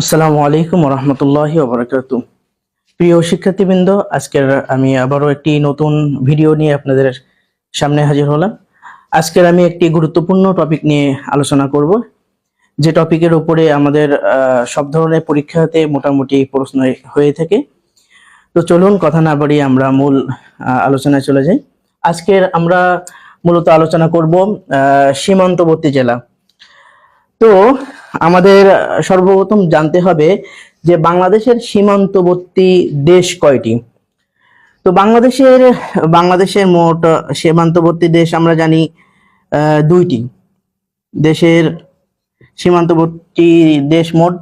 আসসালামু আলাইকুম রহমতুল্লাহি ওবরাকাতু। প্রিয় শিক্ষার্থীবৃন্দ, আজকের আমি আবারও একটি নতুন ভিডিও নিয়ে আপনাদের সামনে হাজির হলাম। আজকের আমি একটি গুরুত্বপূর্ণ টপিক নিয়ে আলোচনা করব। যে টপিকের উপরে আমাদের সব ধরনের পরীক্ষাতে মোটামুটি প্রশ্ন হয়ে থাকে। তো চলুন, কথা না বাড়িয়ে আমরা মূল আলোচনায় চলে যাই। আজকের আমরা মূলত আলোচনা করব সীমান্তবর্তী জেলা। তো আমাদের সর্বপ্রথম জানতে হবে যে বাংলাদেশের সীমান্তবর্তী দেশ কয়টি? তো বাংলাদেশের বাংলাদেশের মোট সীমান্তবর্তী দেশ আমরা জানি দুইটি। দেশের সীমান্তবর্তী দেশ মোট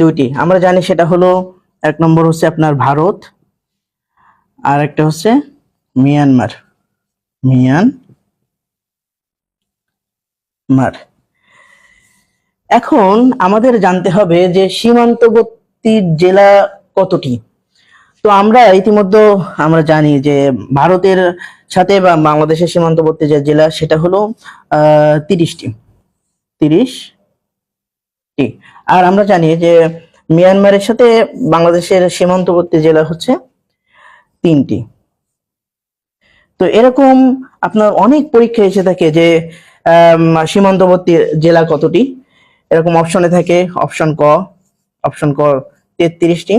দুইটি। আমরা জানি সেটা হলো, এক নম্বর হচ্ছে আপনার ভারত, আর একটা হচ্ছে মিয়ানমার। মিয়ানমার। এখন আমাদের জানতে হবে যে সীমান্তবর্তী জেলা কতটি? তো আমরা ইতিমধ্যে, আমরা জানি যে ভারতের সাথে বা বাংলাদেশের সীমান্তবর্তী যে জেলা, সেটা হলো তিরিশটি। তিরিশটি। আর আমরা জানি যে মিয়ানমারের সাথে বাংলাদেশের সীমান্তবর্তী জেলা হচ্ছে তিনটি। তো এরকম আপনার অনেক পরীক্ষা এসে থাকে যে সীমান্তবর্তী জেলা কতটি? এরকম অপশনে থাকে অপশন ক অপশন ক তেত্রিশটি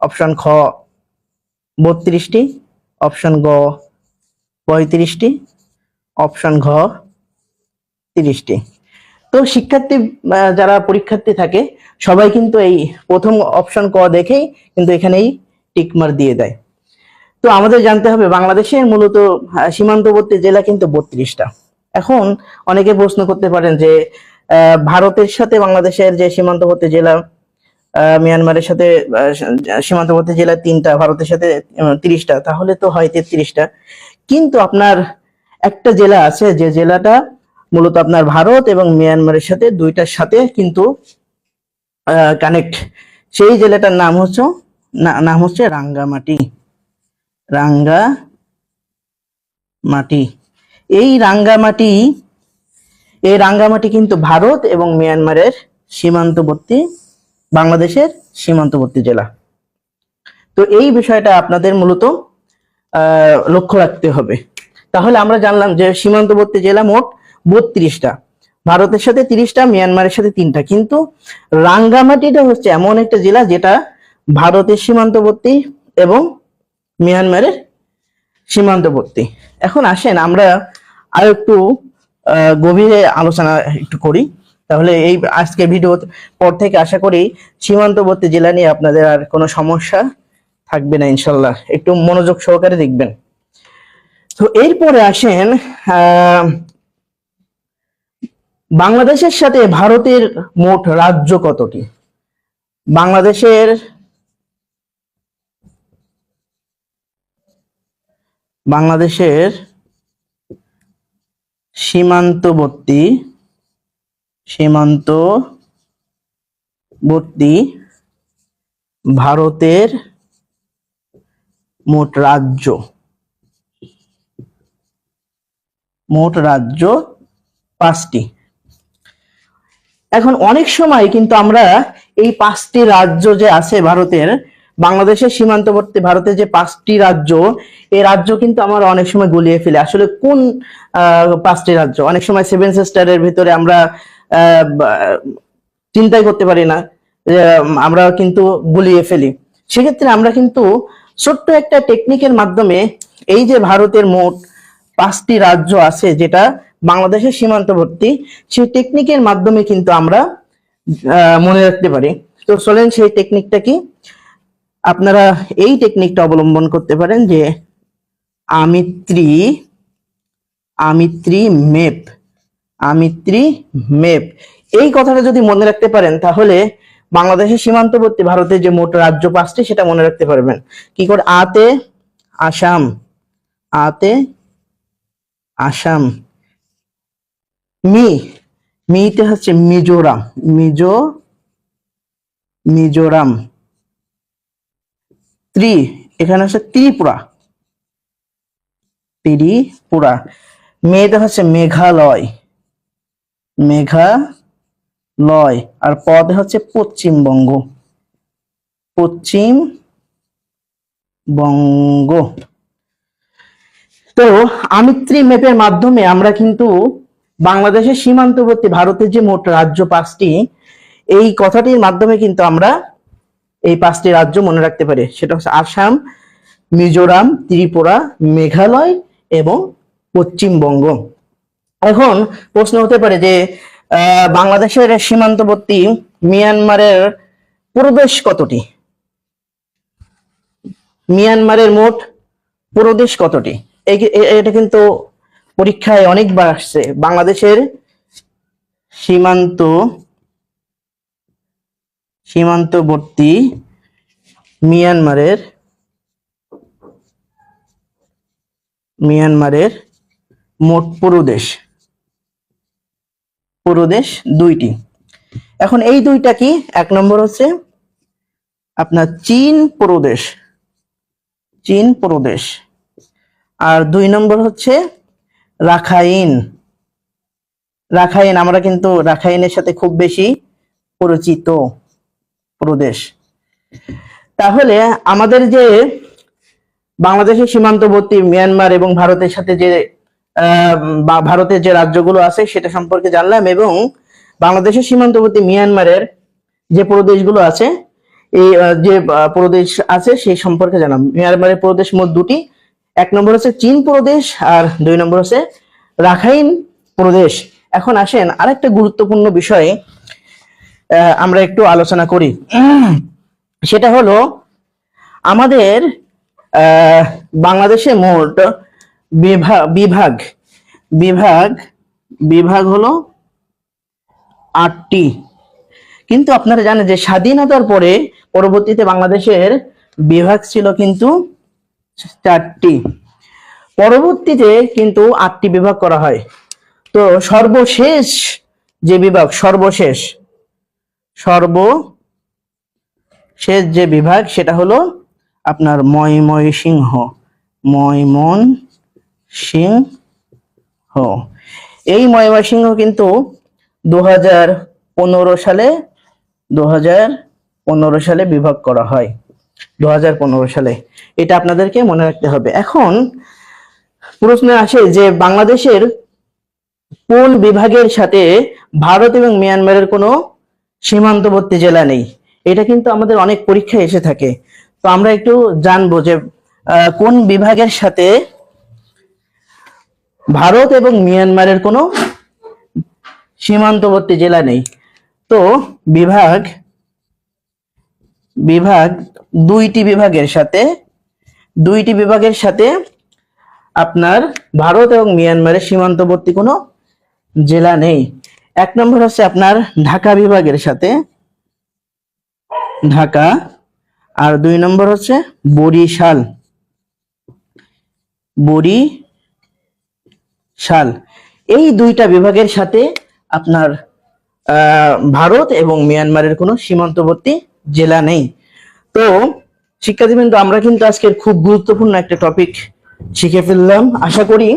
অপশন খ বত্রিশটি অপশন গ পঁয়ত্রিশটি অপশন ঘ তিরিশটি তো শিক্ষার্থী যারা পরীক্ষার্থী থাকে, সবাই কিন্তু এই প্রথম অপশন ক দেখেই কিন্তু এখানেই টিকমার দিয়ে দেয়। তো আমাদের জানতে হবে, বাংলাদেশের মূলত সীমান্তবর্তী জেলা কিন্তু বত্রিশটা। এখন অনেকে প্রশ্ন করতে পারেন যে ভারতের সাথে বাংলাদেশের যে সীমান্তবর্তী জেলা মিয়ানমারের সাথে সীমান্তবর্তী জেলা তিনটা, ভারতের সাথে তিরিশটা, তাহলে তো হয় তেত্রিশটা। কিন্তু আপনার একটা জেলা আছে, যে জেলাটা মূলত আপনার ভারত এবং মিয়ানমারের সাথে দুইটার সাথে কিন্তু কানেক্ট সেই জেলাটার নাম হচ্ছে নাম হচ্ছে রাঙ্গামাটি। রাঙ্গা মাটি এই রাঙ্গামাটি এই রাঙ্গামাটি কিন্তু ভারত এবং মিয়ানমারের সীমান্তবর্তী, বাংলাদেশের সীমান্তবর্তী জেলা। তো এই বিষয়টা আপনাদের মূলত লক্ষ্য রাখতে হবে। তাহলে আমরা জানলাম যে সীমান্তবর্তী জেলা মোট বত্রিশটা। ভারতের সাথে তিরিশটা, মিয়ানমারের সাথে তিনটা। কিন্তু রাঙ্গামাটিটা হচ্ছে এমন একটা জেলা যেটা ভারতের সীমান্তবর্তী এবং মিয়ানমারের সীমান্তবর্তী। এখন আসেন আমরা আর একটু গভীরে আলোচনা একটু করি। তাহলে এই আজকের ভিডিও পর থেকে আশা করি সীমান্তবর্তী জেলা নিয়ে আপনাদের আর কোনো সমস্যা থাকবে না ইনশাল্লাহ। একটু মনোযোগ সহকারে দেখবেন। তো এরপরে আসেন বাংলাদেশের সাথে ভারতের মোট রাজ্য কতটি? বাংলাদেশের বাংলাদেশের সীমান্তবর্তী সীমান্তবর্তী ভারতের মোট রাজ্য। মোট রাজ্য পাঁচটি। এখন অনেক সময় কিন্তু আমরা এই পাঁচটি রাজ্য যে আছে ভারতের বাংলাদেশের সীমান্তবর্তী ভারতের যে পাঁচটি রাজ্য এই রাজ্য কিন্তু আমরা অনেক সময় গুলিয়ে ফেলে। আসলে কোন পাঁচটি রাজ্য? অনেক সময় সেভেন সিস্টারের ভিতরে আমরা চিন্তাই করতে পারি না আমরা কিন্তু গুলিয়ে ফেলি। সেক্ষেত্রে আমরা কিন্তু ছোট্ট একটা টেকনিকের মাধ্যমে এই যে ভারতের মোট পাঁচটি রাজ্য আছে, যেটা বাংলাদেশের সীমান্তবর্তী, সেই টেকনিকের মাধ্যমে কিন্তু আমরা মনে রাখতে পারি। তো চলেন সেই টেকনিকটা কি? আপনারা এই টেকনিকটা অবলম্বন করতে পারেন যে আমিত্রি আমিত্রি মেপ আমিত্রি মেপ। এই কথাটা যদি মনে রাখতে পারেন, তাহলে বাংলাদেশের সীমান্তবর্তী ভারতের যে মোট রাজ্য পাঁচটি, সেটা মনে রাখতে পারবেন। কি করে? আতে আসাম আতে আসাম। মি, মিতে হচ্ছে মিজোরাম, মিজো, মিজোরাম। ত্রি, এখানে হচ্ছে ত্রিপুরা। ত্রিপুরা। মেয়েতে হচ্ছে মেঘালয়। মেঘালয়। আর পদে হচ্ছে পশ্চিমবঙ্গ। পশ্চিম বঙ্গ তো আমিত্রি ম্যাপের মাধ্যমে আমরা কিন্তু বাংলাদেশের সীমান্তবর্তী ভারতের যে মোট রাজ্য পাঁচটি, এই কথাটির মাধ্যমে কিন্তু আমরা এই পাঁচটি রাজ্য মনে রাখতে পারে। সেটা হচ্ছে আসাম, মিজোরাম, ত্রিপুরা, মেঘালয় এবং পশ্চিমবঙ্গ। এখন প্রশ্ন হতে পারে যে বাংলাদেশের সীমান্তবর্তী মিয়ানমারের প্রদেশ কতটি? মিয়ানমারের মোট প্রদেশ কতটি? এটা কিন্তু পরীক্ষায় অনেকবার আসছে। বাংলাদেশের সীমান্ত সীমান্তবর্তী মিয়ানমারের মিয়ানমারের মোট প্রদেশ। প্রদেশ দুইটি। এখন এই দুইটা কি? এক নম্বর হচ্ছে আপনার চীন প্রদেশ। চীন প্রদেশ। আর দুই নম্বর হচ্ছে রাখাইন। রাখাইন, আমরা কিন্তু রাখাইনের সাথে খুব বেশি পরিচিত। প্রদেশ। তাহলে আমাদের যে বাংলাদেশের সীমান্তবর্তী মিয়ানমার এবং ভারতের সাথে যে বা- ভারতের যে রাজ্যগুলো আছে সেটা সম্পর্কে জানলাম এবং বাংলাদেশের সীমান্তবর্তী মিয়ানমারের যে প্রদেশগুলো আছে, এই যে প্রদেশ আছে সেই সম্পর্কে জানলাম। মিয়ানমারের প্রদেশ মোট দুটি। এক নম্বর হচ্ছে চীন প্রদেশ আর দুই নম্বর হচ্ছে রাখাইন প্রদেশ। এখন আসেন আরেকটা গুরুত্বপূর্ণ বিষয়ে। আমরা একটু আলোচনা করি। সেটা হলো, আমাদের বাংলাদেশে মোট বিভাগ বিভাগ বিভাগ হলো আটটি। কিন্তু আপনারা জানেন যে স্বাধীনতার পরে পরবর্তীতে বাংলাদেশের বিভাগ ছিল কিন্তু চারটি। পরবর্তীতে কিন্তু আটটি বিভাগ করা হয়। তো সর্বশেষ যে বিভাগ, সর্বশেষ সর্বশেষ যে বিভাগ, সেটা হলো আপনার ময়মনসিংহ ময়মন সিংহ। এই ময়মনসিংহ কিন্তু দু হাজার পনেরো সালে দু হাজার পনেরো সালে বিভাগ করা হয়। দু হাজার পনেরো সালে। এটা আপনাদেরকে মনে রাখতে হবে। এখন প্রশ্ন আসে যে বাংলাদেশের কোন বিভাগের সাথে ভারত এবং মিয়ানমারের কোনো সীমান্তবর্তী জেলা নেই। এটা কিন্তু আমাদের অনেক পরীক্ষায় এসে থাকে। তো আমরা একটু জানব যে কোন বিভাগের সাথে ভারত এবং মিয়ানমারের কোনো সীমান্তবর্তী জেলা নেই? তো বিভাগ বিভাগ দুইটি বিভাগের সাথে, দুইটি বিভাগের সাথে আপনার ভারত এবং মিয়ানমারের সীমান্তবর্তী কোনো জেলা নেই। এক নম্বর হচ্ছে আপনার ঢাকা বিভাগের সাথে ঢাকা। আর দুই নম্বর হচ্ছে বরিশাল। বরিশাল। এই দুইটা বিভাগের সাথে আপনার ভারত এবং মিয়ানমারের কোনো সীমান্তবর্তী জেলা নেই। তো শিক্ষার্থীবৃন্দ, আমরা কিন্তু আজকের খুব গুরুত্বপূর্ণ একটা টপিক শিখে ফেললাম। আশা করি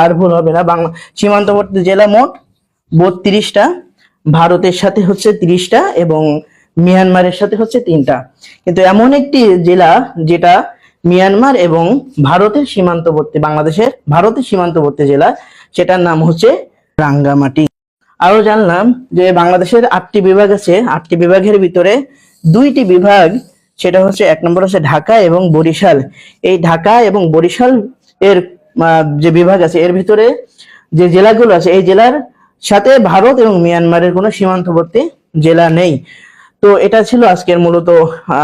আর ভুল হবে না। বাংলা সীমান্তবর্তী জেলা মোট বত্রিশটা, ভারতের সাথে হচ্ছে তিরিশটা এবং মিয়ানমারের সাথে হচ্ছে তিনটা। কিন্তু এমন একটি জেলা যেটা মিয়ানমার এবং ভারতের সীমান্তবর্তী, বাংলাদেশের ভারতের সীমান্তবর্তী জেলা, সেটার নাম হচ্ছে রাঙ্গামাটি। আরও জানলাম যে বাংলাদেশের আটটি বিভাগ আছে। আটটি বিভাগের ভিতরে দুইটি বিভাগ, সেটা হচ্ছে এক নম্বর হচ্ছে ঢাকা এবং বরিশাল। এই ঢাকা এবং বরিশাল এর যে বিভাগ আছে, এর ভিতরে যে জেলাগুলো আছে, এই জেলার সাথে ভারত এবং মিয়ানমারের কোনো সীমান্তবর্তী জেলা নেই। তো এটা ছিল আজকের মূলত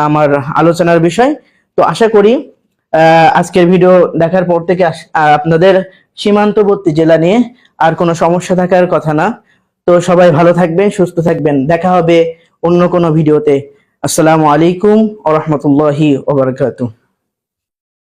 আমার আলোচনার বিষয়। তো আশা করি আজকের ভিডিও দেখার পর থেকে আপনাদের সীমান্তবর্তী জেলা নিয়ে আর কোনো সমস্যা থাকার কথা না। তো সবাই ভালো থাকবেন, সুস্থ থাকবেন। দেখা হবে অন্য কোনো ভিডিওতে। আসসালামু আলাইকুম ওয়া রাহমাতুল্লাহি ওয়া বারাকাতুহু।